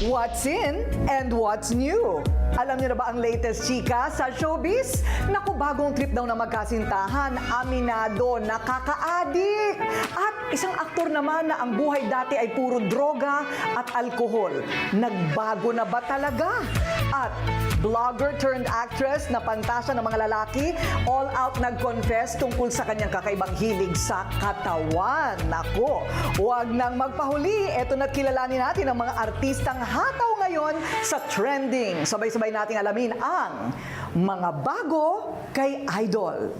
What's in and what's new? Alam niyo na ba ang latest chika sa showbiz? Naku, bagong trip daw na magkasintahan, aminado, nakaka-addict. At isang aktor naman na ang buhay dati ay puro droga at alkohol. Nagbago na ba talaga? At vlogger turned actress na pantasya ng mga lalaki, all out nag-confess tungkol sa kanyang kakaibang hilig sa katawan. Nako, huwag nang magpahuli. Ito na kilalanin natin ang mga artistang hataw ngayon sa trending. Sabay-sabay nating alamin ang mga bago kay Idol.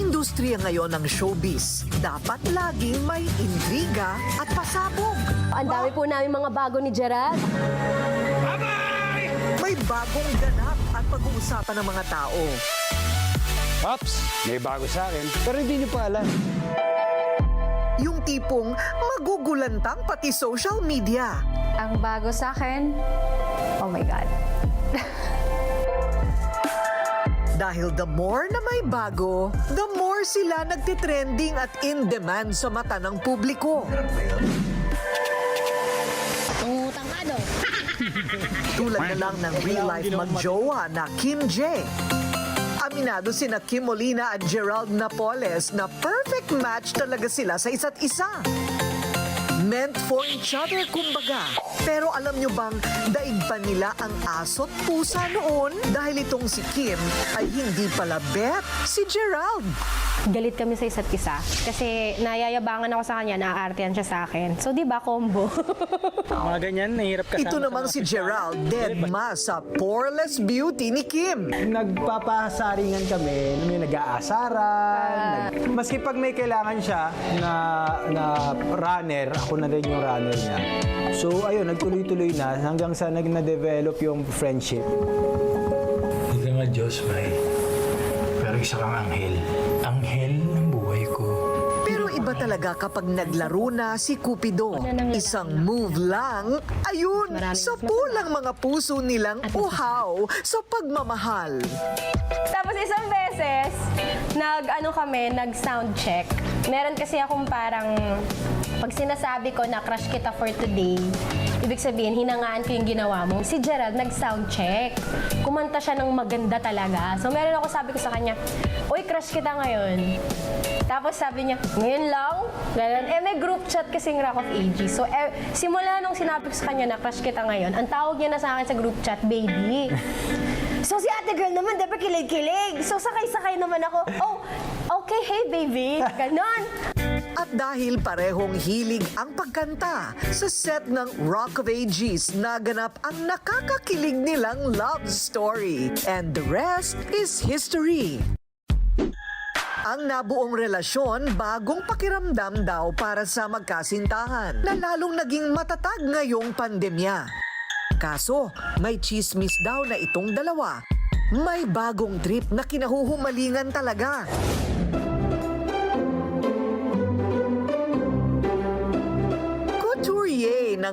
Industriya ngayon ng showbiz, dapat laging may intriga at pasabog. Ang dami po namin mga bago ni Gerald. May bagong ganap at pag-uusapan ng mga tao. Pops, may bago sa akin, pero hindi niyo pa alam. Yung tipong magugulantang pati social media. Ang bago sa akin, oh my God. Dahil the more na may bago, the more sila nagtitrending at in demand sa mata ng publiko. Utang ka daw. Tulad na lang ng real-life magjowa na Kim J. Aminado sina Kim Molina at Gerald Napoles na perfect match talaga sila sa isa't isa. Meant for each other, kumbaga. Pero alam nyo bang daig pa nila ang aso't pusa noon dahil itong si Kim ay hindi pala bet si Gerald. Galit kami sa isa't isa. Kasi nayayabangan ako sa kanya, naaartehan siya sa akin. So, di ba, combo? Mga ganyan, nahirap kasama. Ito naman si Gerald, dead ma sa poreless beauty ni Kim. nagpapasaringan kami, may nag-aasaran. nag- Maski pag may kailangan siya na, na runner, ako na rin yung runner niya. So ayun, nagtuloy-tuloy na hanggang sa nag na-develop yung friendship. Hindi ka nga Diyos, May. Pero isa kang anghel. Anghel talaga kapag naglaro na si Cupido. Isang move lang, ayun, sa pulang mga puso nilang uhaw sa pagmamahal. Tapos isang beses, nag, ano kami, nag sound check. Meron kasi akong parang, pag sinasabi ko na crush kita for today, ibig sabihin, hinangaan ko yung ginawa mo. Si Gerald nag sound check. Kumanta siya ng maganda talaga. So meron ako sabi ko sa kanya, Uy, crush kita ngayon. Tapos sabi niya, ngayon lang? Ganun. Eh, may group chat kasing Rock of Ages. So, eh, simula nung sinabi ko sa kanya na crush kita ngayon, ang tawag niya na sa akin sa group chat, baby. So, si ate girl naman, dapat kilig-kilig. So, sakay-sakay naman ako, oh, okay, hey, baby. Ganon. At dahil parehong hilig ang pagkanta, sa set ng Rock of Ages naganap ang nakakakilig nilang love story. And the rest is history. Ang nabuong relasyon, bagong pakiramdam daw para sa magkasintahan na lalong naging matatag ngayong pandemya. Kaso, may chismis daw na itong dalawa. May bagong trip na kinahuhumalingan talaga.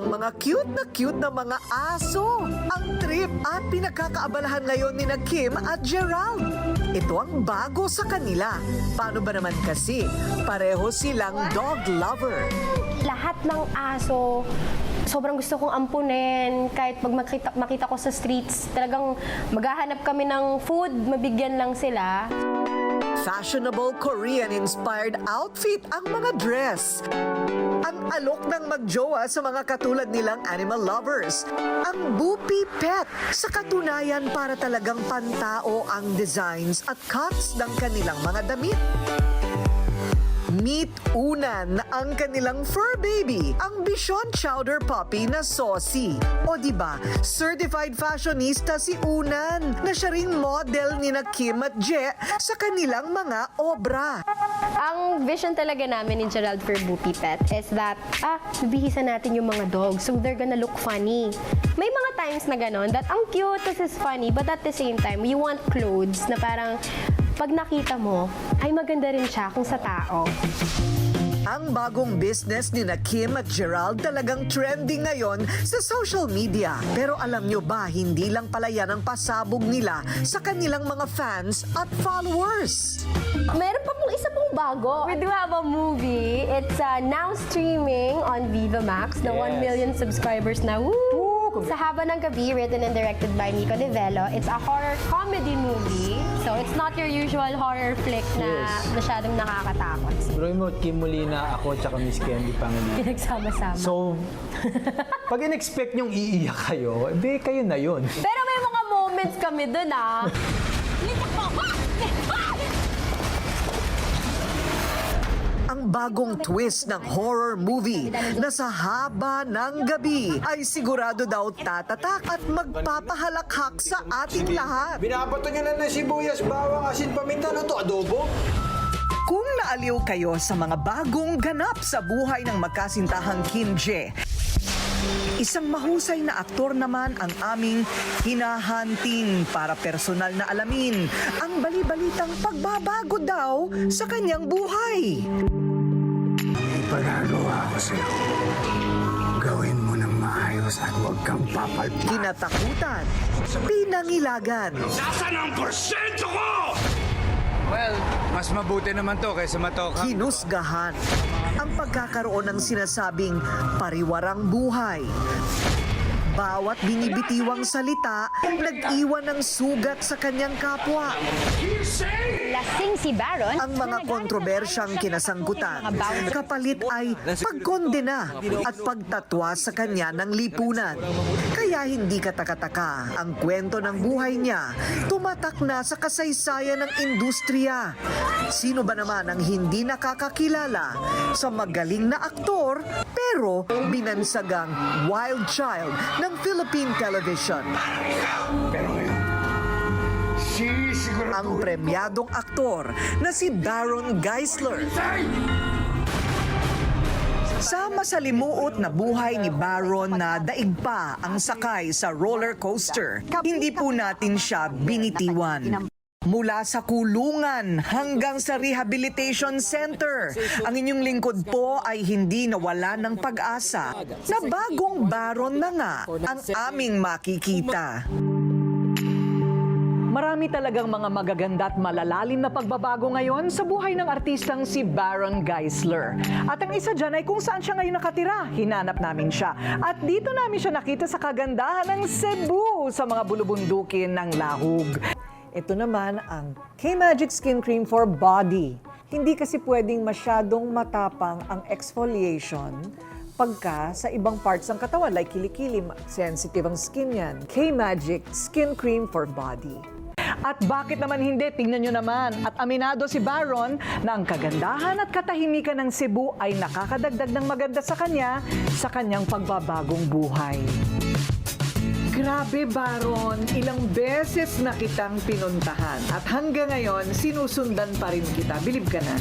Mga cute na cute na mga aso. Ang trip at pinagkakaabalahan ngayon ni na Kim at Gerald. Ito ang bago sa kanila. Paano ba naman kasi? Pareho silang dog lover. Lahat ng aso, sobrang gusto kong ampunin. Kahit pag makita, makita ko sa streets, talagang maghahanap kami ng food, mabigyan lang sila. Fashionable Korean-inspired outfit ang mga dress. Ang alok ng magjowa sa mga katulad nilang animal lovers. Ang Boopy Pet sa katunayan para talagang pantao ang designs at cuts ng kanilang mga damit. Meet Unan ang kanilang fur baby, ang Bichon Chowder Puppy na Saucy. O di ba, certified fashionista si Unan na siya ring model ni na Kim at Je sa kanilang mga obra. Ang vision talaga namin ni Gerald for Boopy Pet is that, ah, bibihisan natin yung mga dogs so they're gonna look funny. May mga times na ganon that ang cute, this is funny, but at the same time, you want clothes na parang pag nakita mo, ay maganda rin siya kung sa tao. Ang bagong business ni na Kim at Gerald talagang trending ngayon sa social media. Pero alam nyo ba, hindi lang pala yan ang pasabog nila sa kanilang mga fans at followers. Meron pa bago. We do have a movie. It's uh, now streaming on Viva Max. Na 1 Yes. million subscribers na. Woo! Sa Haba ng Gabi, written and directed by Nico De Velo. It's a horror comedy movie. So it's not your usual horror flick na Yes. masyadong nakakatakot. Bro mo, Kim Molina, ako, tsaka Miss Candy Pangilinan. Pinagsama-sama. So, pag in-expect nyong iiyak kayo, eh, kayo na yun. Pero may mga moments kami dun ah. bagong twist ng horror movie na sa haba ng gabi ay sigurado daw tatatak at magpapahalakhak sa ating lahat. Binabato nyo na ng sibuyas, bawang, asin, paminta. Ano to, adobo? Kung naaliw kayo sa mga bagong ganap sa buhay ng magkasintahang Kim Jae, Isang mahusay na aktor naman ang aming hinahanting para personal na alamin ang bali-balitang pagbabago daw sa kanyang buhay. Pagagawa ko sa'yo. Gawin mo ng maayos at huwag kang papalpa. Kinatakutan, pinangilagan, Nasaan ang porsyento ko? Well, mas mabuti naman to kaysa matoka. hinusgahan ang pagkakaroon ng sinasabing pariwarang buhay. Bawat binibitiwang salita, nag-iwan ng sugat sa kanyang kapwa. Lasing si Baron. Ang mga kontrobersyang kinasangkutan, kapalit ay pagkondena at pagtatwa sa kanya ng lipunan. Kaya hindi katakataka ang kwento ng buhay niya, tumatak na sa kasaysayan ng industriya. Sino ba naman ang hindi nakakakilala sa magaling na aktor pero binansagang wild child ng Philippine television? Ang premyadong aktor na si Baron Geisler. Sa masalimuot na buhay ni Baron na daig pa ang sakay sa roller coaster, hindi po natin siya binitiwan. Mula sa kulungan hanggang sa rehabilitation center, ang inyong lingkod po ay hindi nawala ng pag-asa na bagong Baron na nga ang aming makikita. Marami talagang mga magaganda at malalalim na pagbabago ngayon sa buhay ng artistang si Baron Geisler. At ang isa dyan ay kung saan siya ngayon nakatira. Hinanap namin siya. At dito namin siya nakita sa kagandahan ng Cebu sa mga bulubundukin ng Lahug. Ito naman ang K-Magic Skin Cream for Body. Hindi kasi pwedeng masyadong matapang ang exfoliation pagka sa ibang parts ng katawan like kilikili, sensitive ang skin yan. K-Magic Skin Cream for Body. At bakit naman hindi? Tingnan nyo naman. At aminado si Baron na ang kagandahan at katahimikan ng Cebu ay nakakadagdag ng maganda sa kanya sa kanyang pagbabagong buhay. Grabe, Baron. Ilang beses na kitang pinuntahan. At hanggang ngayon, sinusundan pa rin kita. Believe ka na.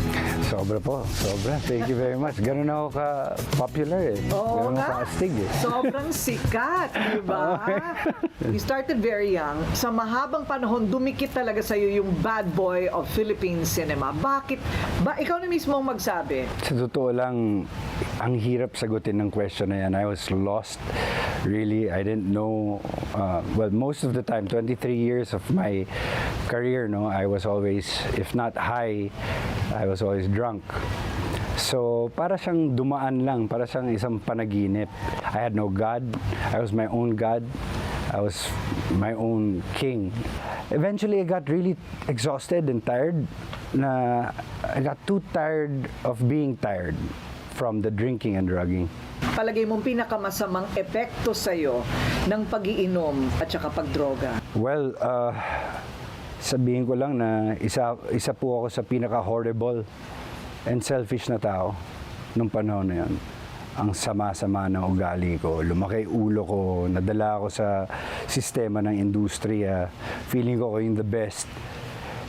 Sobra po, sobra. Thank you very much. Ganun ako ka-popular eh. Oo Ganun nga. ka-astig eh. Sobrang sikat, di ba? You started very young. Sa mahabang panahon, dumikit talaga sa'yo yung bad boy of Philippine cinema. Bakit? Ba, ikaw na mismo ang magsabi. Sa totoo lang, ang hirap sagutin ng question na yan. I was lost. Really, I didn't know. Uh, well, most of the time, 23 years of my career, no, I was always, if not high, I was always drunk. So, para siyang dumaan lang, para siyang isang panaginip. I had no God. I was my own God. I was my own king. Eventually, I got really exhausted and tired. Na I got too tired of being tired from the drinking and drugging. Palagay mong pinakamasamang epekto sa'yo ng pag-iinom at saka pagdroga. Well, uh, sabihin ko lang na isa, isa po ako sa pinaka-horrible and selfish na tao nung panahon na yun. Ang sama-sama ng ugali ko, lumaki ulo ko, nadala ako sa sistema ng industriya, feeling ko ako yung the best.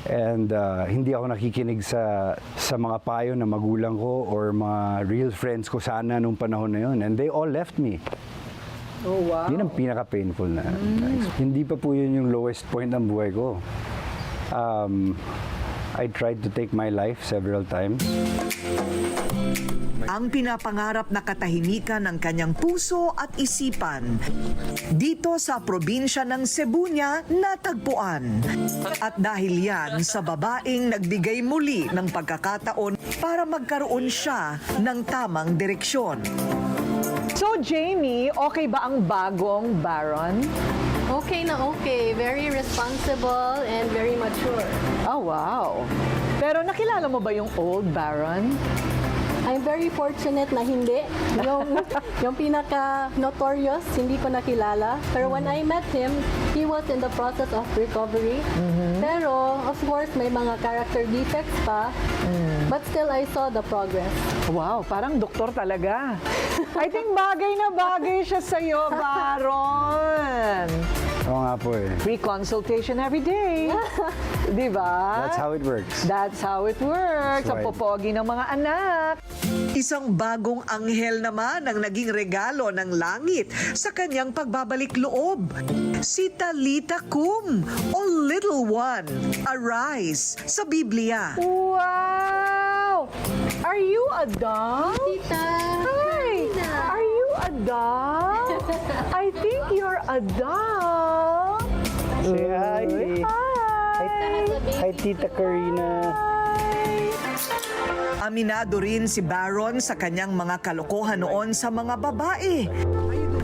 And uh, hindi ako nakikinig sa sa mga payo ng magulang ko or mga real friends ko sana nung panahon na yun. And they all left me. Oh, wow. Yun ang pinaka-painful na. Hindi pa po yun yung lowest point ng buhay ko. Um, I tried to take my life several times. Ang pinapangarap na katahimikan ng kanyang puso at isipan. Dito sa probinsya ng Cebu niya natagpuan. At dahil yan sa babaeng nagbigay muli ng pagkakataon para magkaroon siya ng tamang direksyon. So, Jamie, okay ba ang bagong Baron? Okay na okay. Very responsible and very mature. Oh, wow. Pero nakilala mo ba yung old Baron? I'm very fortunate na hindi. Yung, yung pinaka-notorious, hindi ko nakilala. Pero when I met him, he was in the process of recovery. Pero, of course, may mga character defects pa. But still, I saw the progress. Wow, parang doktor talaga. I think bagay na bagay siya sa'yo, Baron. Oo nga po eh. Free consultation every day. Di ba? That's how it works. That's how it works. Ang Right. popogi ng mga anak. Isang bagong anghel naman ang naging regalo ng langit sa kanyang pagbabalik loob. Si Talita Kum o Little One, Arise sa Biblia. Wow! Are you a dog? Tita! Hi! Are you a dog? I think you're a dog. Say hi. Hi! Hi, Tita Karina. Aminado rin si Baron sa kanyang mga kalokohan noon sa mga babae.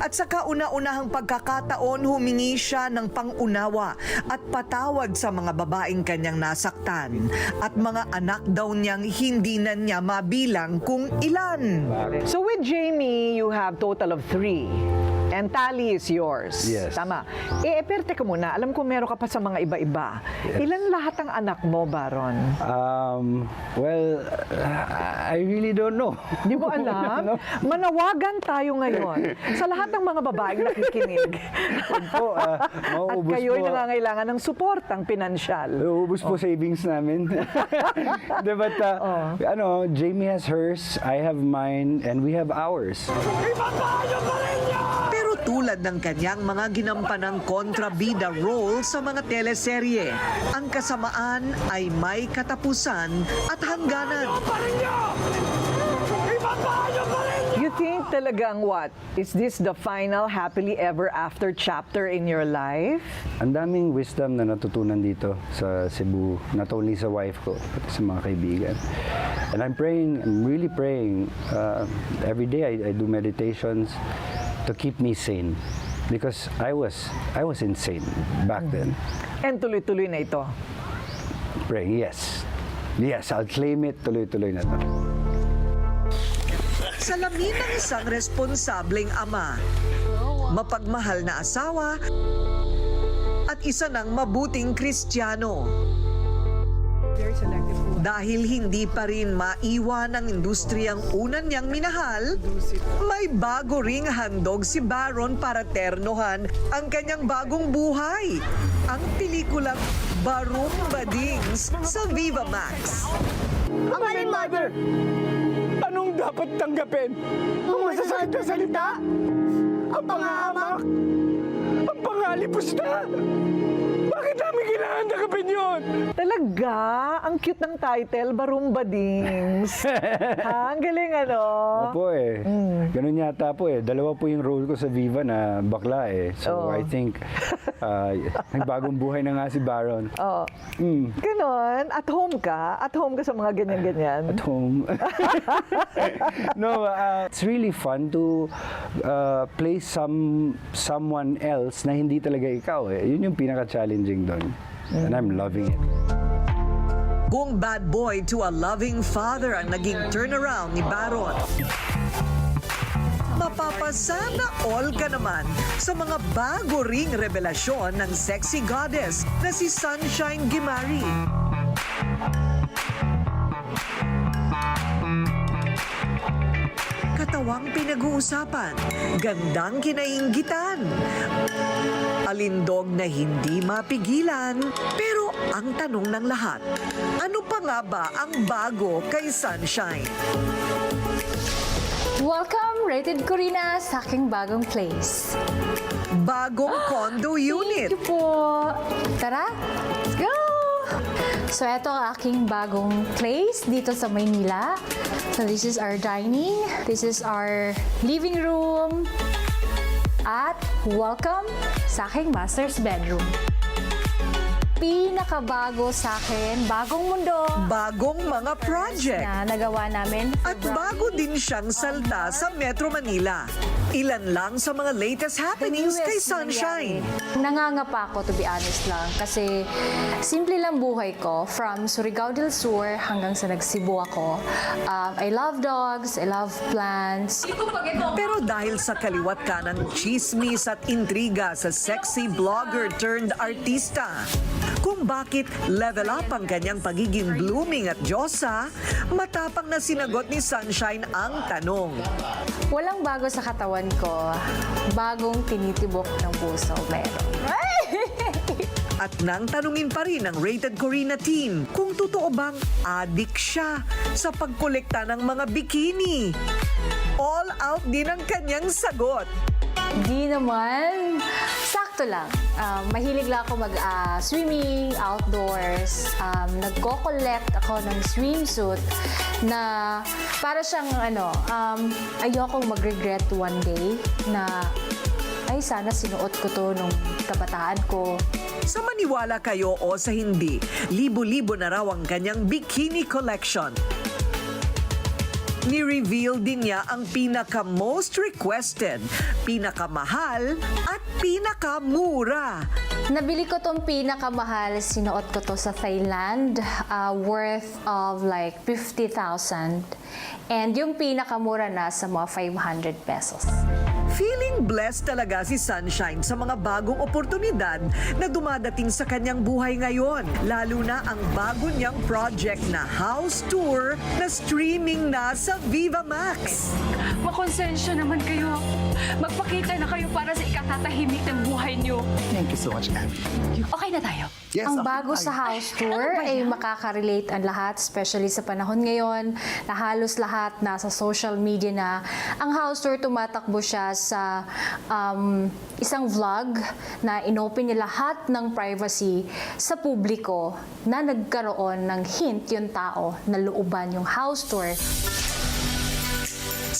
At sa kauna-unahang pagkakataon, humingi siya ng pangunawa at patawad sa mga babaeng kanyang nasaktan at mga anak daw niyang hindi na niya mabilang kung ilan. So with Jamie, you have total of three. And Tally is yours. Yes. Tama. Eh, eh, pero teka muna, alam ko meron ka pa sa mga iba-iba. Ilan lahat ang anak mo, Baron? Um, well, I really don't know. Di mo alam? Manawagan tayo ngayon sa lahat ng mga babaeng nakikinig. po, ah, At kayo'y po. nangangailangan ng suportang pinansyal. Ubus po savings namin. De, but, uh, ano, Jamie has hers, I have mine, and we have ours. Pero tulad ng kanyang mga ginampanang kontrabida role sa mga teleserye, ang kasamaan ay may katapusan at hangganan. You think talagang what? Is this the final happily ever after chapter in your life? Ang daming wisdom na natutunan dito sa Cebu, not only sa wife ko, but sa mga kaibigan. And I'm praying, I'm really praying, uh, every day I, I do meditations to keep me sane. Because I was, I was insane back then. And tuloy-tuloy na ito. Praying, yes. Yes, I'll claim it, tuloy-tuloy na to. Salamin ng isang responsableng ama, mapagmahal na asawa, at isa ng mabuting Dahil hindi pa rin maiwan ang industriyang unan niyang minahal, may bago ring handog si Baron para ternohan ang kanyang bagong buhay. Ang pelikulang Barong Badings sa Viva Max. Ang mother! Anong dapat tanggapin? Ang masasakit na salita? Ang pangahamak? Ang pangalipos na? Bakit namin kailangan tanggapin yun? Talaga? Ang cute ng title, Barumbadings. ha? Ang galing ano? Opo eh. Ganun yata po eh. Dalawa po yung role ko sa Viva na bakla eh. So Oo. I think uh, nagbagong buhay na nga si Baron. Oh. Mm, Ganon. At home ka? At home ka sa mga ganyan-ganyan? at home. no, uh, it's really fun to uh, play some someone else na hindi talaga ikaw eh. Yun yung pinaka-challenging doon. And I'm loving it. Kung bad boy to a loving father ang naging turnaround ni Baron. Mapapasana all ka naman sa mga bago ring revelasyon ng sexy goddess na si Sunshine Gimari. Katawang pinag-uusapan, gandang kinainggitan, alindog na hindi mapigilan. Pero ang tanong ng lahat, ano pa nga ba ang bago kay Sunshine? Welcome, Rated Corina, sa aking bagong place. Bagong condo unit. Thank you po. Tara! So, ito ang aking bagong place dito sa Maynila. So, this is our dining. This is our living room. At welcome sa aking master's bedroom. Pinakabago sa akin, bagong mundo Bagong mga project. na nagawa namin. At bago din siyang salta sa Metro Manila. Ilan lang sa mga latest happenings kay Sunshine. Nangangapa ako, to be honest lang. Kasi simple lang buhay ko. From Surigao del Sur hanggang sa nagsibu ako. Um, I love dogs, I love plants. Pero dahil sa kaliwat kanan chismis at intriga sa sexy blogger turned artista, kung bakit level up ang kanyang pagiging blooming at Diyosa, matapang na sinagot ni Sunshine ang tanong. Walang bago sa katawan ko. Bagong tinitibok ng puso meron. At nang tanungin pa rin ng Rated Corina team kung totoo bang adik siya sa pagkolekta ng mga bikini. All out din ang kanyang sagot. Di naman. Sakto lang. Um, mahilig lang ako mag-swimming, outdoors. Um, Nagko-collect ako ng swimsuit na para siyang ano, um, ayokong mag-regret one day na ay sana sinuot ko to nung kabataan ko. Sa maniwala kayo o sa hindi, libo-libo na raw ang kanyang bikini collection. Ni-reveal din niya ang pinaka-most requested, pinakamahal at pinakamura. Nabili ko tong pinakamahal, sinuot ko to sa Thailand, uh, worth of like 50,000. And yung pinakamura na sa mga 500 pesos. Feeling blessed talaga si Sunshine sa mga bagong oportunidad na dumadating sa kanyang buhay ngayon. Lalo na ang bago niyang project na house tour na streaming na sa Viva Max. Makonsensya naman kayo. Magpakita na kayo para sa ikatatahimik ng buhay niyo. Thank you so much, Abby. Okay na tayo? Yes, ang bago sa house tour ay makaka-relate ang lahat, especially sa panahon ngayon na halos lahat nasa social media na. Ang house tour tumatakbo siya sa um, isang vlog na inopen niya lahat ng privacy sa publiko na nagkaroon ng hint yung tao na looban yung house tour.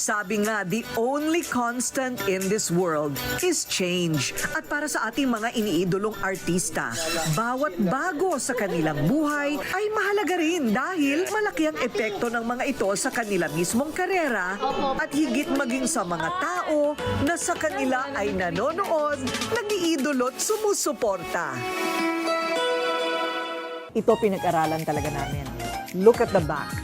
Sabi nga, the only constant in this world is change. At para sa ating mga iniidolong artista, bawat bago sa kanilang buhay ay mahalaga rin dahil malaki ang epekto ng mga ito sa kanila mismong karera at higit maging sa mga tao na sa kanila ay nanonood, nag-iidolo't sumusuporta. Ito pinag-aralan talaga namin. Look at the back.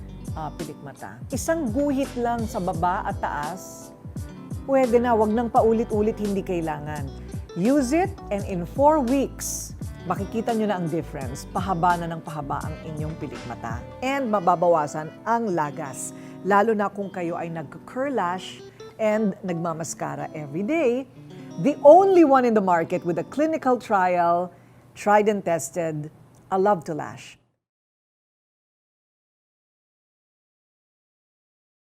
ah, pilikmata. Isang guhit lang sa baba at taas, pwede na, wag nang paulit-ulit, hindi kailangan. Use it and in four weeks, makikita nyo na ang difference. Pahaba na ng pahaba ang inyong pilikmata. And mababawasan ang lagas. Lalo na kung kayo ay nag-curl lash and nagmamaskara every day. The only one in the market with a clinical trial, tried and tested, a love to lash.